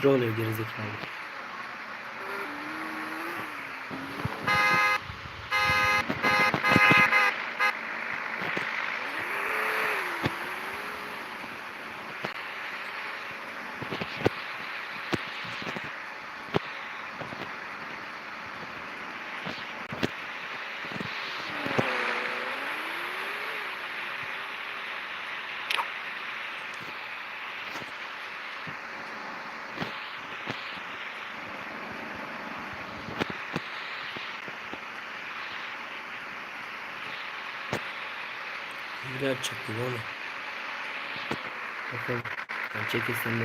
Nitro oluyor gerizekalı. Yapacak gibi ama. Bakalım. Ben çekil sen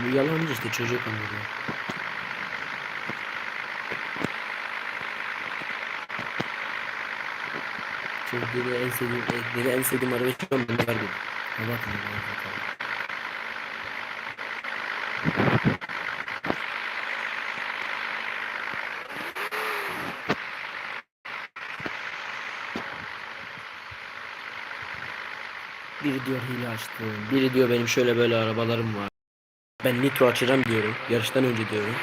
Abi yalancı işte çocuk anlıyor. Çünkü dedi en sevdiğim, e, dedi en sevdiğim arabayı şu an var dedi. Ha bakın. Biri diyor hile açtım. Biri diyor benim şöyle böyle arabalarım var. Ben nitro açacağım diyorum. Yarıştan önce diyorum.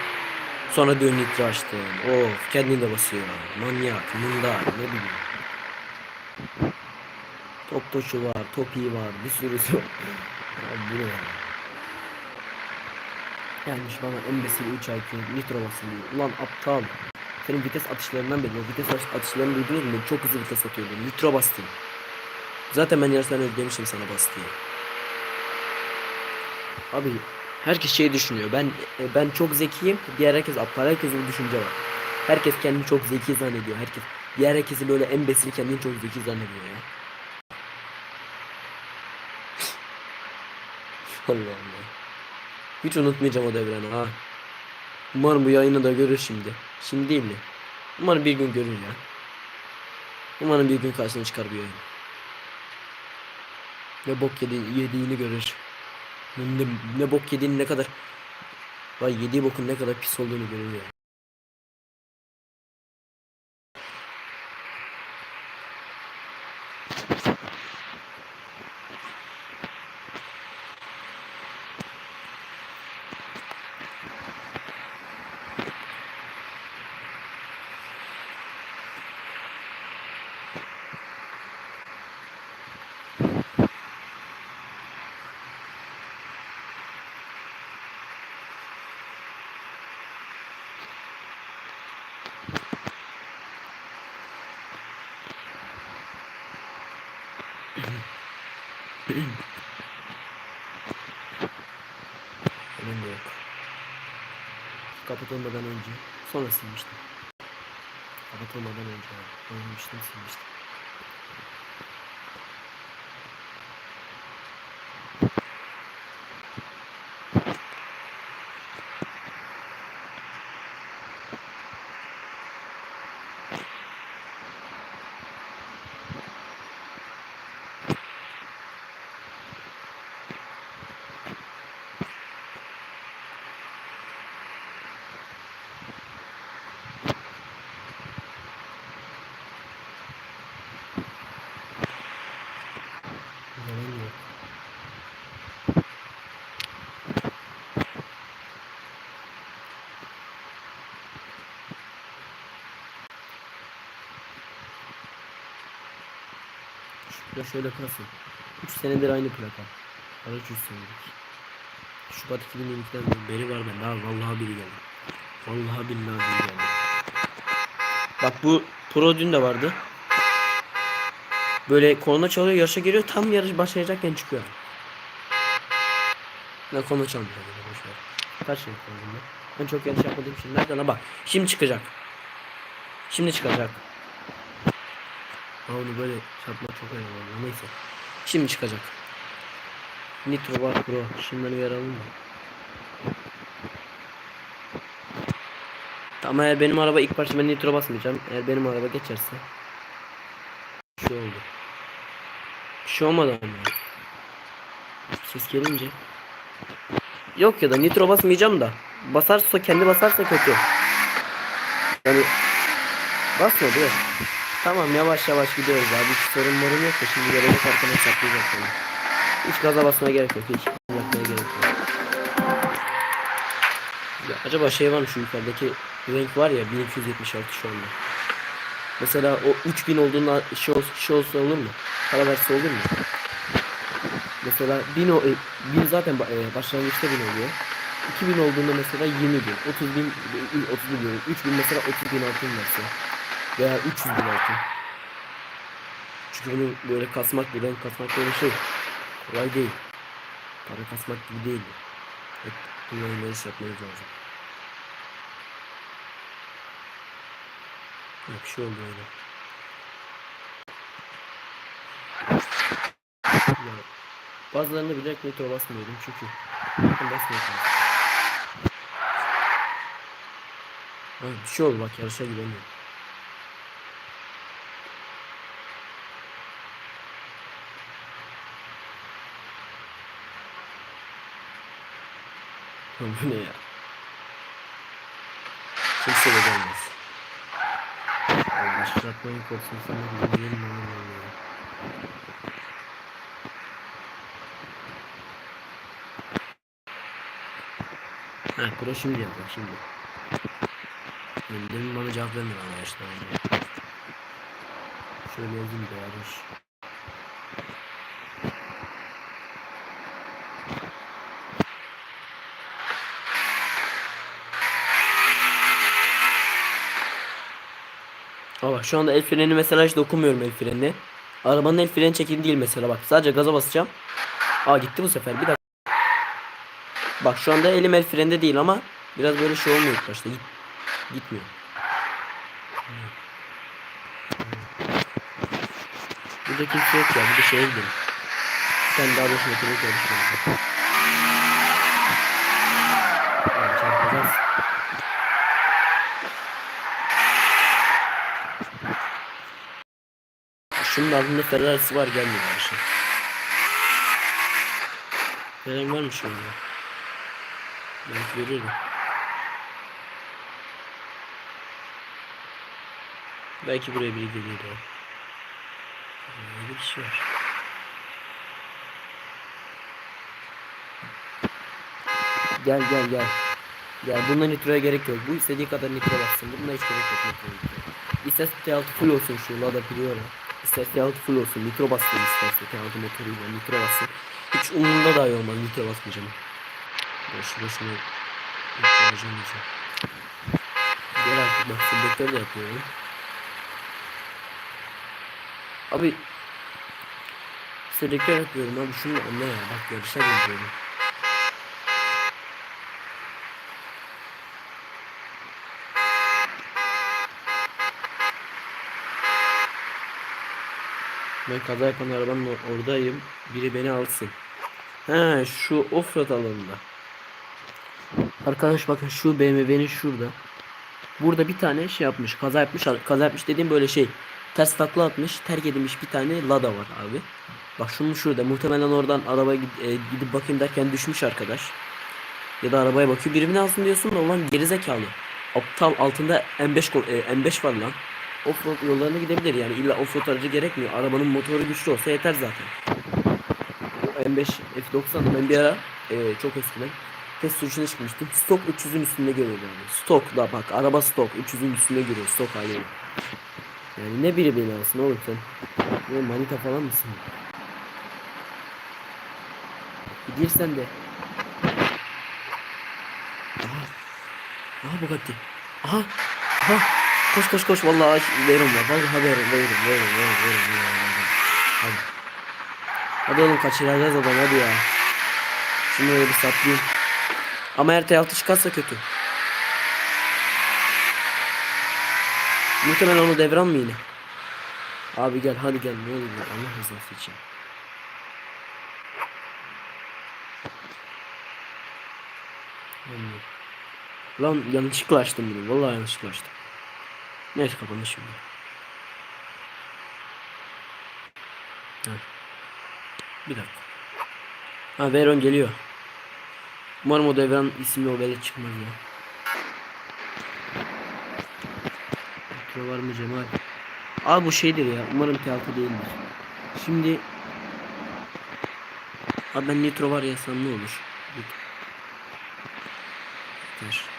Sonra diyor nitro açtım. Of kendini de basıyor. Manyak, mundar ne bileyim. Top toşu var, topi var, bir sürüsü var. Ya bu? Gelmiş bana embesil 3 IQ nitro basın diyor. Ulan aptal. Senin vites atışlarından belli. Vites atış- atışlarını duydunuz mu? Çok hızlı vites atıyordum. Nitro bastım. Zaten ben yarıştan önce demiştim sana bas diye. Abi herkes şey düşünüyor. Ben e, ben çok zekiyim. Diğer herkes aptal. Herkesin bir düşünce var. Herkes kendini çok zeki zannediyor. Herkes diğer herkesi böyle embesil kendini çok zeki zannediyor ya. Allah Allah. Hiç unutmayacağım o devreni ha. Umarım bu yayını da görür şimdi. Şimdi değil mi? Umarım bir gün görür ya. Umarım bir gün karşısına çıkar bu yayın. Ve bok yedi, yediğini görür. Ne, ne bok yediğini ne kadar Vay yediği bokun ne kadar pis olduğunu görür Benim de yok. Kapatılmadan önce. Sonra silmiştim. Kapatılmadan önce. Oynamıştım silmiştim. Yalan yok. Şurada şöyle kalsın. 3 senedir aynı plaka. Araç 3 senedir. Şubat 2022'den beri var bende abi vallahi biri geldi. Vallahi billahi biri geldi. Bak bu Pro dün de vardı. Böyle korna çalıyor yarışa giriyor tam yarış başlayacakken çıkıyor. Ne korna çalmıyor boşver. Kaç şey koydum ben? Ben çok yarış yapmadığım için nereden bak. Şimdi çıkacak. Şimdi çıkacak. Onu böyle çarpmak çok önemli neyse. Şimdi çıkacak. Nitro var Pro. Şunları yaralım mı? Ama eğer benim araba ilk başta ben nitro basmayacağım. Eğer benim araba geçerse. Bir şey oldu. Bir şey olmadı ama. Ses gelince. Yok ya da nitro basmayacağım da. Basarsa kendi basarsa kötü. Yani basmadı ya. Tamam yavaş yavaş gidiyoruz abi. Hiç sorun morun yok da şimdi gelecek arkana saklayacak beni. Hiç gaza basmaya gerek yok. Hiç yapmaya gerek yok. Ya acaba şey var mı şu yukarıdaki renk var ya 1276 şu anda. Mesela o 3000 olduğunda şey, ol, şey olsa olur mu? Para verse olur mu? Mesela 1000 o, e, 1000 zaten e, başlangıçta 1000 oluyor. 2000 olduğunda mesela 20 bin, 30 bin, e, 30 bin diyorum. 3000 mesela 30 bin altın verse. Veya 300 bin altın. Çünkü bunu böyle kasmak, renk kasmak böyle şey. Kolay değil. Para kasmak gibi değil. Hep bunları böyle şey yapmanız lazım. Bir şey oldu öyle. Ya, bazılarını bilerek metro basmıyordum çünkü ben basmıyordum. Ha, bir şey oldu bak yarışa giremiyorum. Bu ne ya? Kimse de gelmez. Allah şartmayı korksun sana bir yemin olur ya. Ha pro şimdi yapıyor şimdi. Demin bana cevap vermiyor önce. Şöyle yazayım da yarış. Ama şu anda el freni mesela hiç dokunmuyorum el frenine. Arabanın el freni çekili değil mesela bak. Sadece gaza basacağım. Aa gitti bu sefer. Bir dakika. Bak şu anda elim el frende değil ama biraz böyle şey olmuyor başta. Git, gitmiyor. Burada kimse yok ya. Bir de şeye gidelim. Tane daha boş mekanik yarışı var. Şunun altında Ferrari'si var gelmiyor yarışa. Ferrari var mı şu anda? Verir de. Belki buraya biri geliyor da. Öyle bir şey var. Gel gel gel. Gel bundan nitroya gerek yok. Bu istediği kadar nitro bassın. Bunda hiç gerek yok nitro. İsterse T6 full olsun şu Lada Priora. İsterse T6 full olsun. Nitro bassın isterse T6 motoruyla nitro bassın. Hiç umurumda dahi olmaz nitro basmayacağım. Boş boşuna ihtiyacım olacak. Gel artık bak selektör de yapıyorum. Abi selektör yapıyorum abi şunu anla ya bak yarışa gidiyorum. Ben kaza yapan arabanın or- oradayım. Biri beni alsın. He şu offroad alanında. Arkadaş bakın şu BMW'nin şurada. Burada bir tane şey yapmış. Kaza yapmış. Kaza yapmış dediğim böyle şey. Ters takla atmış. Terk edilmiş bir tane Lada var abi. Bak şunun şurada. Muhtemelen oradan arabaya gid- e, gidip bakayım derken düşmüş arkadaş. Ya da arabaya bakıyor. Birimini alsın diyorsun da ulan gerizekalı. Aptal altında M5 ko- e, M5 var lan. Offroad yollarına gidebilir yani illa offroad aracı gerekmiyor. Arabanın motoru güçlü olsa yeter zaten. O M5 F90 ben bir ara e, çok eskiden test sürüşüne çıkmıştım. Stok 300'ün üstünde görüyordu yani. Stok da bak araba stok 300'ün üstünde görüyor stok haliyle. Yani ne biri beni alsın oğlum sen. Ne manita falan mısın? Gidersen de. Aha. Aha Bugatti. Aha. Aha. Koş koş koş vallahi verim var. Vallahi verim verim verim verim verim verim. verim. Hadi. Hadi oğlum kaçıracağız adam hadi ya. Şimdi öyle bir saplayayım. Ama eğer T6 çıkarsa kötü. Muhtemelen onu devran mı yine? Abi gel hadi gel ne olur ya Allah rızası için. Lan yanlışlıkla açtım bunu. Vallahi yanlışlıkla açtım. Neyse kapandı şimdi. Ha. Bir dakika. Ha Veron geliyor. Umarım o devran isimli o böyle çıkmaz ya. Nitro var mı Cemal? Abi bu şeydir ya. Umarım T6 değildir. Şimdi Abi ben nitro var yazsam ne olur? Yeter.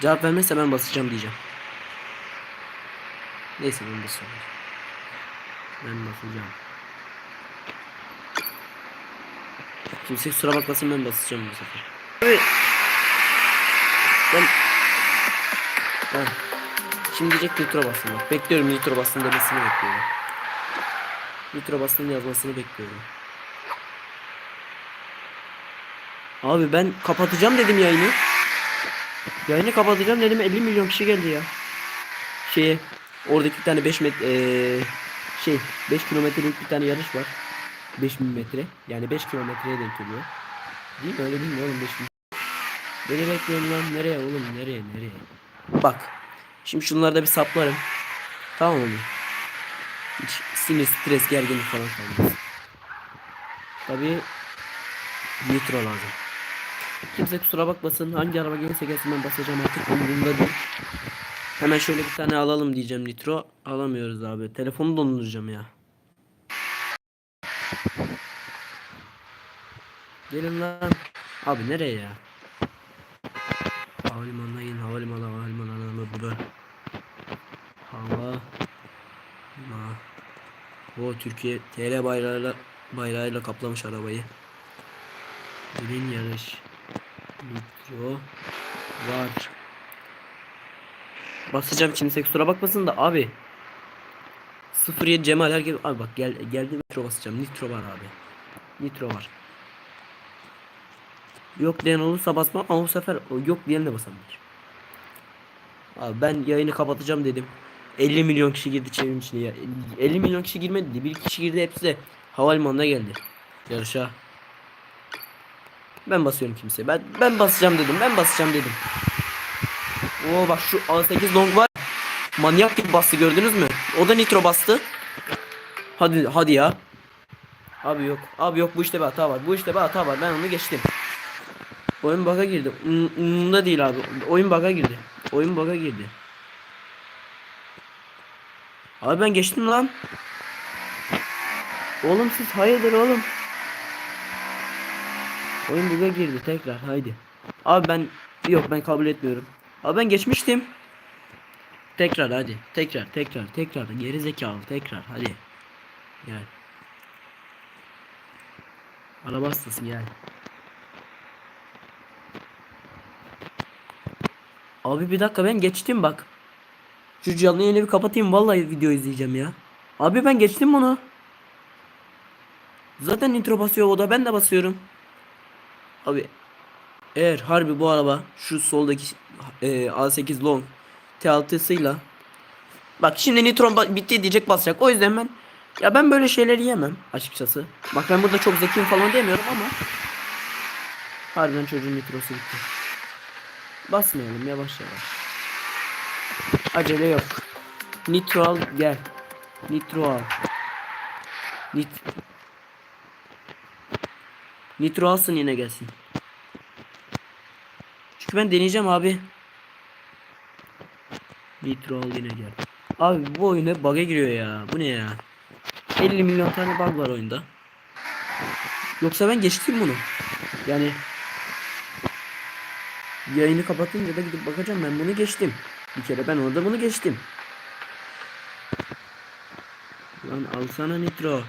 Cevap vermezse ben basacağım diyeceğim. Neyse ben basacağım. Ben basacağım. Kimse kusura bakmasın ben basacağım bu sefer. Evet. Ben... Şimdi diyecek nitro basın bak. Bekliyorum nitro basın demesini bekliyorum. Nitro basın yazmasını bekliyorum. Abi ben kapatacağım dedim yayını. Yayını kapatacağım dedim 50 milyon kişi geldi ya. Şeye oradaki bir tane 5 metre eee, şey 5 kilometrelik bir tane yarış var. 5000 metre. Yani 5 kilometreye denk geliyor. Değil mi? Öyle değil mi oğlum 5000? Beni bekliyorum lan. Nereye oğlum? Nereye? Nereye? Bak. Şimdi şunlarda bir saplarım. Tamam mı? Hiç sinir, stres, gerginlik falan kalmaz. Tabii nitro lazım. Kimse kusura bakmasın. Hangi araba gelirse gelsin ben basacağım artık umurumda değil. Hemen şöyle bir tane alalım diyeceğim nitro. Alamıyoruz abi. Telefonu donduracağım ya. Gelin lan. Abi nereye ya? Havalimanına in. Havalimanı, havalimanı, burada. Hava. Ma. O Türkiye TR bayrağıyla bayrağıyla kaplamış arabayı. Green yarış. Nitro var. Basacağım kimse kusura bakmasın da abi. 07 Cemal herkes abi bak gel geldi nitro basacağım. Nitro var abi. Nitro var. Yok diyen olursa basmam ama bu sefer yok diyen de basamıyor. Abi ben yayını kapatacağım dedim. 50 milyon kişi girdi çevrim içine ya. 50 milyon kişi girmedi. Bir kişi girdi hepsi de havalimanına geldi. Yarışa. Ben basıyorum kimseye. Ben ben basacağım dedim. Ben basacağım dedim. Oo bak şu A8 long var. Manyak gibi bastı gördünüz mü? O da nitro bastı. Hadi hadi ya. Abi yok. Abi yok bu işte bir hata var. Bu işte bir hata var. Ben onu geçtim. Oyun bug'a girdi. Um- Umurumda değil abi. Oyun bug'a girdi. Oyun bug'a girdi. Abi ben geçtim lan. Oğlum siz hayırdır oğlum? Oyun bug'a girdi tekrar haydi. Abi ben yok ben kabul etmiyorum. Abi ben geçmiştim. Tekrar hadi. Tekrar tekrar tekrar geri zekalı tekrar hadi. Gel. Araba hastası gel. Abi bir dakika ben geçtim bak. Şu canlı yayını bir kapatayım vallahi video izleyeceğim ya. Abi ben geçtim bunu. Zaten intro basıyor o da ben de basıyorum. Abi eğer harbi bu araba şu soldaki e, A8 long T6'sıyla Bak şimdi nitron bitti diyecek basacak. O yüzden ben ya ben böyle şeyleri yemem açıkçası. Bak ben burada çok zekiyim falan demiyorum ama harbiden çocuğun nitrosu bitti. Basmayalım yavaş yavaş. Acele yok. Nitro al gel. Nitro al. Nit Nitro alsın yine gelsin. Çünkü ben deneyeceğim abi. Nitro al yine gel. Abi bu oyun hep bug'a giriyor ya. Bu ne ya? 50 milyon tane bug var oyunda. Yoksa ben geçtim bunu. Yani yayını kapatınca da gidip bakacağım ben bunu geçtim. Bir kere ben orada bunu geçtim. Lan alsana nitro.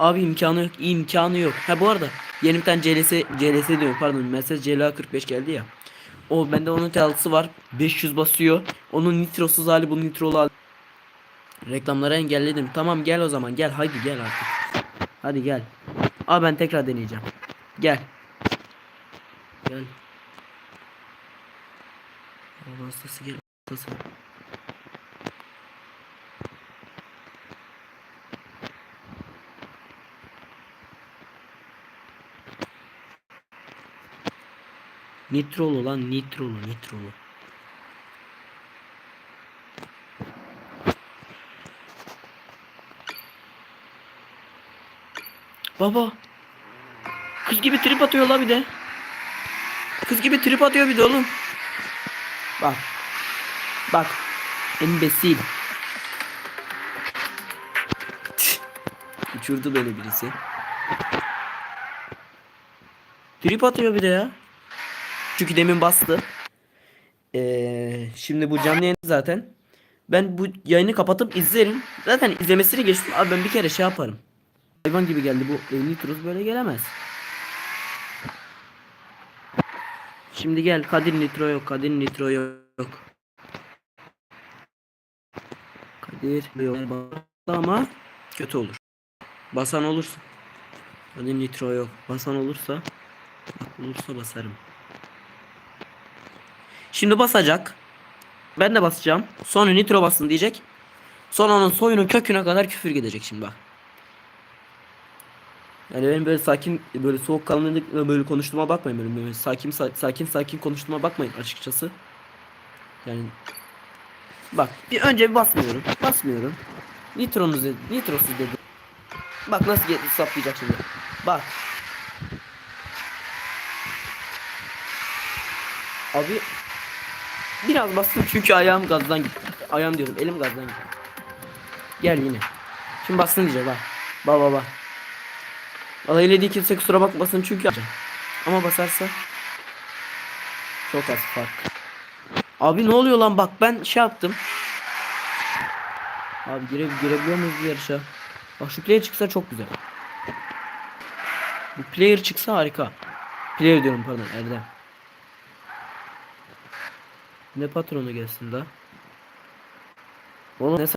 Abi imkanı yok, imkanı yok. Ha bu arada yeni bir tane CLS CLS diyorum pardon. Mercedes CLA 45 geldi ya. O bende onun T6'sı var. 500 basıyor. Onun nitrosuz hali bu nitrolu hali. Reklamları engelledim. Tamam gel o zaman gel hadi gel artık. Hadi gel. Abi ben tekrar deneyeceğim. Gel. Gel. Hava hastası gel. Hastası. Nitrolu lan nitrolu nitrolu. Baba. Kız gibi trip atıyor la bir de. Kız gibi trip atıyor bir de oğlum. Bak. Bak. Embesil. Uçurdu böyle birisi. Trip atıyor bir de ya. Çünkü demin bastı. Ee, şimdi bu canlı yayın zaten. Ben bu yayını kapatıp izlerim. Zaten izlemesini geçtim. Abi ben bir kere şey yaparım. Hayvan gibi geldi bu. E, Nitrus böyle gelemez. Şimdi gel. Kadir Nitro yok. Kadir Nitro yok. Kadir yok. Ama kötü olur. Basan olursa. Kadir Nitro yok. Basan olursa. Olursa basarım. Şimdi basacak. Ben de basacağım. Sonra nitro basın diyecek. Sonra onun soyunun köküne kadar küfür gidecek şimdi bak. Yani benim böyle sakin böyle soğuk kanlılıkla böyle konuştuğuma bakmayın benim böyle sakin sa- sakin sakin konuştuğuma bakmayın açıkçası. Yani bak bir önce bir basmıyorum. Basmıyorum. Nitronuz dedi. Nitrosuz dedi. Bak nasıl saplayacak şimdi. Bak. Abi Biraz bastım çünkü ayağım gazdan gitti. Ayağım diyorum elim gazdan gitti. Gel yine. Şimdi bastın diyecek bak. Bak bak bak. Vallahi öyle değil kimse kusura bakmasın çünkü ama basarsa çok az fark. Abi ne oluyor lan bak ben şey yaptım. Abi gire girebiliyor muyuz bu yarışa? Bak şu player çıksa çok güzel. Bu player çıksa harika. Player diyorum pardon Erdem. Ne patronu gelsin da? Oğlum ne